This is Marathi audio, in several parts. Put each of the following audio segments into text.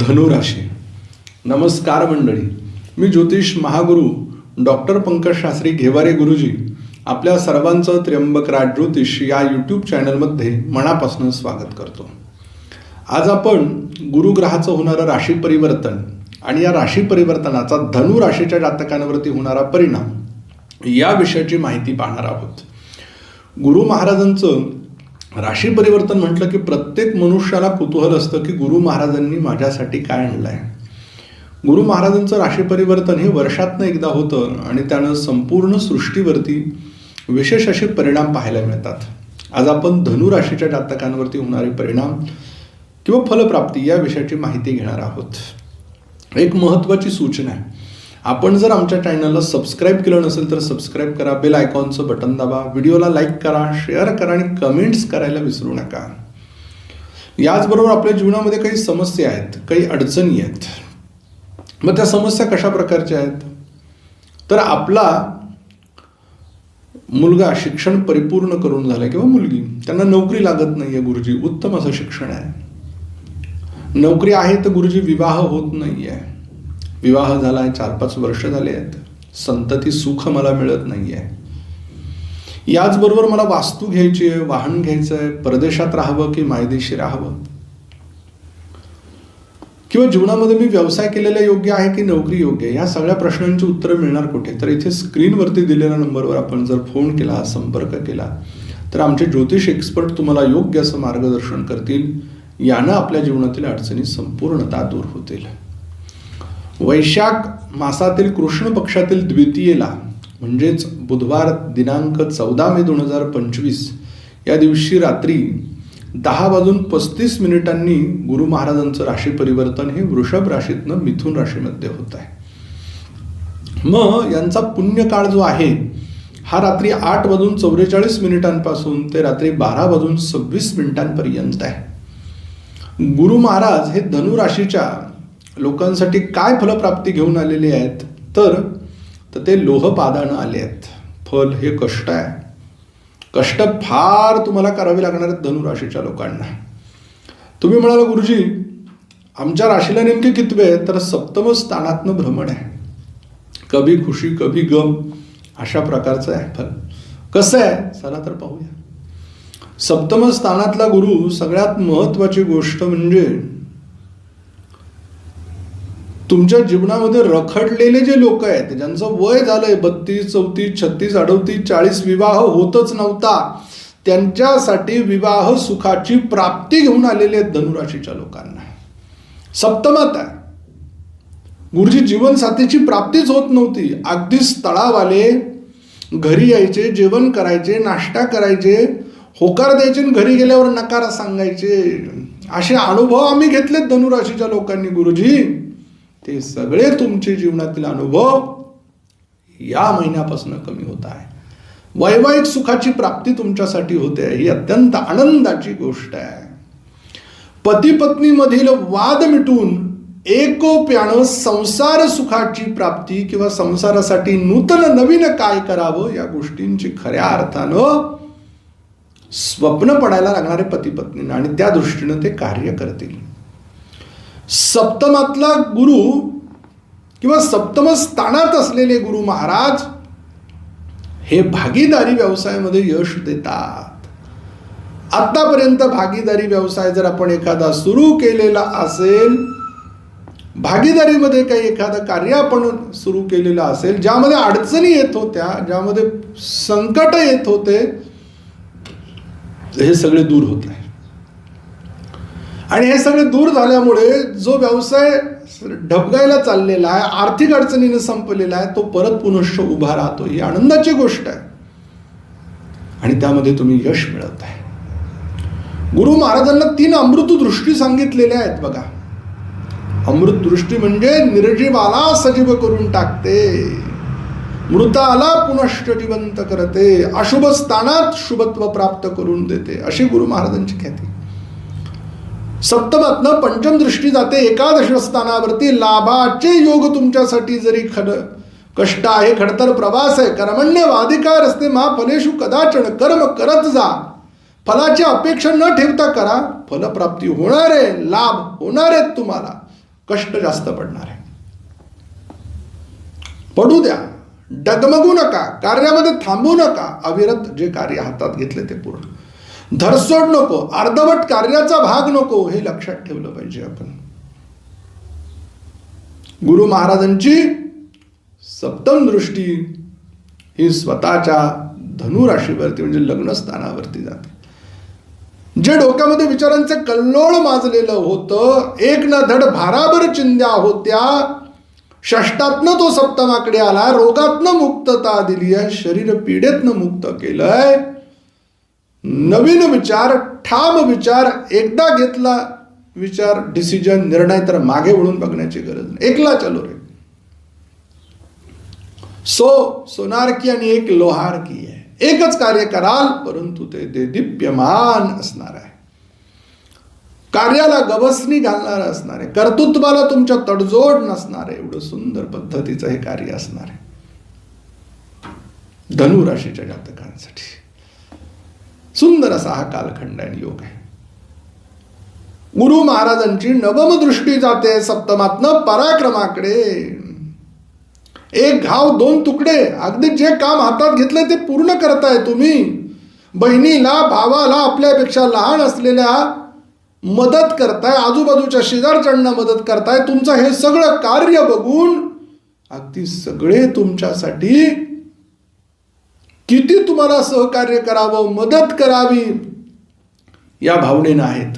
धनुराशी। नमस्कार मंडळी मी ज्योतिष महागुरु डॉक्टर पंकज शास्त्री घेवारे गुरुजी आपल्या सर्वांचं त्र्यंबक राज ज्योतिष या यूट्यूब चॅनलमध्ये मनापासून स्वागत करतो. आज आपण गुरुग्रहाचं होणारं राशी परिवर्तन आणि या राशी परिवर्तनाचा धनु राशीच्या जातकांवरती होणारा परिणाम या विषयाची माहिती पाहणार आहोत. गुरु महाराजांचं राशी परिवर्तन म्हटलं की प्रत्येक मनुष्याला कुतूहल असतं की गुरु महाराजांनी माझ्यासाठी काय आणलं आहे गुरु महाराजांचं राशी परिवर्तन हे वर्षातनं एकदा होतं आणि त्यानं संपूर्ण सृष्टीवरती विशेष असे परिणाम पाहायला मिळतात. आज आपण धनु राशीच्या जातकांवरती होणारे परिणाम किंवा फलप्राप्ती या विषयाची माहिती घेणार आहोत. एक महत्त्वाची सूचना आहे. आपण जर आमच्या चॅनलला सबस्क्राईब केलं नसेल तर सबस्क्राईब करा बेल आयकॉनचं बटन दाबा व्हिडिओला लाईक करा शेअर करा आणि कमेंट्स करायला विसरू नका. याचबरोबर आपल्या जीवनामध्ये काही समस्या आहेत काही अडचणी आहेत. मग त्या समस्या कशा प्रकारच्या आहेत? तर आपला मुलगा शिक्षण परिपूर्ण करून झाला किंवा मुलगी त्यांना नोकरी लागत नाही आहे गुरुजी उत्तम असं शिक्षण आहे. नोकरी आहे तर गुरुजी विवाह होत नाही आहे विवाह झाला आहे चार पाच वर्ष झाले आहेत. संतती सुख मला मिळत नाही आहे याचबरोबर मला वास्तू घ्यायची आहे वाहन घ्यायचं आहे परदेशात राहावं की मायदेशी राहावं? किंवा जीवनामध्ये मी व्यवसाय केलेला योग्य आहे की नोकरी योग्य आहे? या सगळ्या प्रश्नांची उत्तरं मिळणार कुठे? तर इथे स्क्रीनवरती दिलेल्या नंबरवर आपण जर फोन केला संपर्क केला तर आमचे ज्योतिष एक्सपर्ट तुम्हाला योग्य असं मार्गदर्शन करतील. यानं आपल्या जीवनातील अडचणी संपूर्णतः दूर होतील. वैशाख मासातील कृष्ण पक्षातील द्वितीयेला म्हणजेच बुधवार दिनांक चौदा मे दोन हजार पंचवीस या दिवशी रात्री दहा वाजून पस्तीस मिनिटांनी गुरु महाराजांचं राशी परिवर्तन हे वृषभ राशीतनं मिथुन राशीमध्ये होत आहे. मग यांचा पुण्यकाळ जो आहे हा रात्री आठ वाजून चौवेचाळीस मिनिटांपासून ते रात्री बारा वाजून सव्वीस मिनिटांपर्यंत आहे. गुरु महाराज हे धनु राशीच्या लोकांसाठी काय फलप्राप्ती घेऊन आलेले आहेत? तर तर ते लोहपादानं आले आहेत. फल हे कष्ट आहे. कष्ट फार तुम्हाला करावे लागणार आहेत धनुराशीच्या लोकांना. तुम्ही म्हणाल गुरुजी आमच्या राशीला नेमके कितवे आहेत? तर सप्तम स्थानातनं भ्रमण आहे. कभी खुशी कभी गम अशा प्रकारचं आहे फल. कसं आहे? चला तर पाहूया. सप्तम स्थानातला गुरु सगळ्यात महत्वाची गोष्ट म्हणजे तुमच्या जीवनामध्ये रखडलेले जे लोक आहेत ज्यांचं वय झालंय बत्तीस चौतीस छत्तीस अडतीस चाळीस विवाह होतच नव्हता त्यांच्यासाठी विवाह सुखाची प्राप्ती घेऊन आलेले आहेत धनुराशीच्या लोकांना. सप्तमत आहे. गुरुजी जीवनसाथीची प्राप्तीच होत नव्हती. अगदी स्थळावाले घरी यायचे जेवण करायचे नाश्ता करायचे होकार द्यायचे आणि घरी गेल्यावर नकार सांगायचे. असे अनुभव आम्ही घेतलेत धनुराशीच्या लोकांनी गुरुजी. ते सगळे तुमचे जीवनातील अनुभव या महिन्यापासून कमी होत आहे. वैवाहिक सुखाची प्राप्ती तुमच्यासाठी होते ही अत्यंत आनंदाची गोष्ट आहे. पती पत्नीमधील वाद मिटून एकोप्यानं संसार सुखाची प्राप्ती किंवा संसारासाठी नूतन नवीन काय करावं या गोष्टींची खऱ्या अर्थानं स्वप्न पडायला लागणारे पती पत्नींना आणि त्या दृष्टीनं ते कार्य करतील. सप्तमातला गुरु किंवा सप्तम स्थानात असलेले गुरु महाराज हे भागीदारी व्यवसायामध्ये यश देतात. आतापर्यंत भागीदारी व्यवसाय जर आपण एखादा सुरू केलेला असेल भागीदारीमध्ये काही एखादं कार्य आपण सुरू केलेलं असेल ज्यामध्ये अडचणी येत होत्या ज्यामध्ये संकट येत होते हे सगळे दूर होत आहे आणि हे सगळे दूर झाल्यामुळे जो व्यवसाय ढबगायला चाललेला आहे आर्थिक अडचणीने संपलेला आहे तो परत पुनश्च उभा राहतो ही आनंदाची गोष्ट आहे. आणि त्यामध्ये तुम्ही यश मिळत आहे. गुरु महाराजांना तीन अमृत दृष्टी सांगितलेल्या आहेत बघा. अमृत दृष्टी म्हणजे निर्जीवाला सजीव करून टाकते. मृताला पुनश्च जिवंत करते. अशुभ स्थानात शुभत्व प्राप्त करून देते. अशी गुरु महाराजांची ख्याती. सप्तमातनं पंचम दृष्टी जाते एकादश स्थानावरती. लाभाचे योग तुमच्यासाठी जरी खड कष्ट आहे खडतर प्रवास आहे कर्मण्य असते रस्ते महाफलेशु कदाचन कर्म करत जा. फलाची अपेक्षा न ठेवता करा फलप्राप्ती होणार आहे लाभ होणार आहेत तुम्हाला. कष्ट जास्त पडणार आहे. पडू द्या डगमगू नका कार्यामध्ये थांबू नका अविरत जे कार्य हातात घेतले ते पूर्ण. धरसोड नको अर्धवट कार्याचा भाग नको हे लक्षात ठेवलं पाहिजे आपण. गुरु महाराजांची सप्तम दृष्टी ही स्वतःच्या धनुराशीवरती म्हणजे लग्नस्थानावरती जाते. जे डोक्यामध्ये विचारांचे कल्लोळ माजलेलं होतं एक न धड भाराभर चिंध्या होत्या षष्टातनं तो सप्तमाकडे आला रोगातनं मुक्तता दिली आहे शरीर पीडेतनं मुक्त केलंय नवीन विचार ठाम विचार एकदा घेतला विचार डिसिजन निर्णय तर मागे वळून बघण्याची गरज नाही. एकला चलो रे. सो सोनार की आणि एक लोहार की आहे. एकच कार्य कराल परंतु ते ते दिप्यमान असणार आहे. कार्याला गवसणी घालणार असणार आहे. कर्तृत्वाला तुमच्या तडजोड नसणार आहे. एवढं सुंदर पद्धतीचं हे कार्य असणार आहे. धनुराशीच्या जातकांसाठी. सुंदर असा हा कालखंड योग आहे. गुरु महाराजांची नवम दृष्टी जाते सप्तमातनं पराक्रमाकडे. एक घाव दोन तुकडे अगदी जे काम हातात घेतलंय ते पूर्ण करताय तुम्ही. बहिणीला भावाला आपल्यापेक्षा लहान असलेल्या मदत करताय आजूबाजूच्या शेजारच्यांना मदत करताय तुमचं हे सगळं कार्य बघून अगदी सगळे तुमच्यासाठी किती तुम्हाला सहकार्य करावं मदत करावी या भावनेनं आहेत.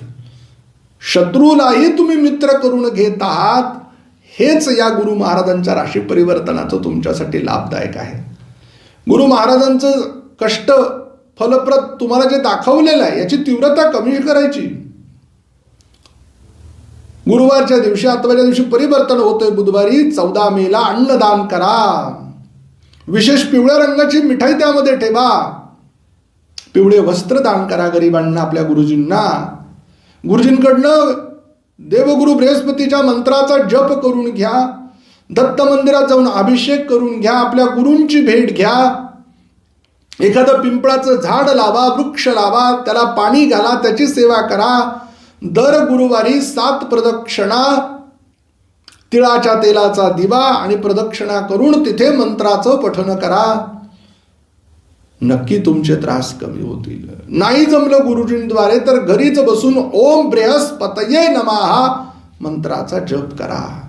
शत्रूलाही तुम्ही मित्र करून घेत आहात हेच या गुरु महाराजांच्या राशी परिवर्तनाचं तुमच्यासाठी लाभदायक आहे. गुरु महाराजांचं कष्ट फलप्रद तुम्हाला जे दाखवलेलं आहे याची तीव्रता कमी करायची. गुरुवारच्या दिवशी अथवाच्या दिवशी परिवर्तन होतंय बुधवारी चौदा मेला अन्नदान करा. विशेष पिवळ्या रंगाची मिठाई त्यामध्ये ठेवा. पिवळे वस्त्र दान करा गरिबांना आपल्या गुरुजींना. गुरुजींकडनं देवगुरु बृहस्पतीच्या मंत्राचा जप करून घ्या. दत्त मंदिरात जाऊन अभिषेक करून घ्या. आपल्या गुरूंची भेट घ्या. एखादं पिंपळाचं झाड लावा वृक्ष लावा त्याला पाणी घाला त्याची सेवा करा. दर गुरुवारी सात प्रदक्षिणा तिळाच्या तेलाचा दिवा आणि प्रदक्षिणा करून तिथे मंत्राचं पठन करा. नक्की तुमचे त्रास कमी होतील. नाही जमलं गुरुजींद्वारे तर घरीच बसून ओम बृहस्पतये नमाहा मंत्राचा जप करा.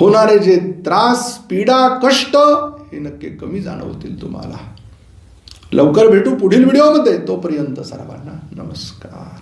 होणारे जे त्रास पीडा कष्ट हे नक्की कमी जाणवतील तुम्हाला. लवकर भेटू पुढील व्हिडिओमध्ये. तोपर्यंत सर्वांना नमस्कार.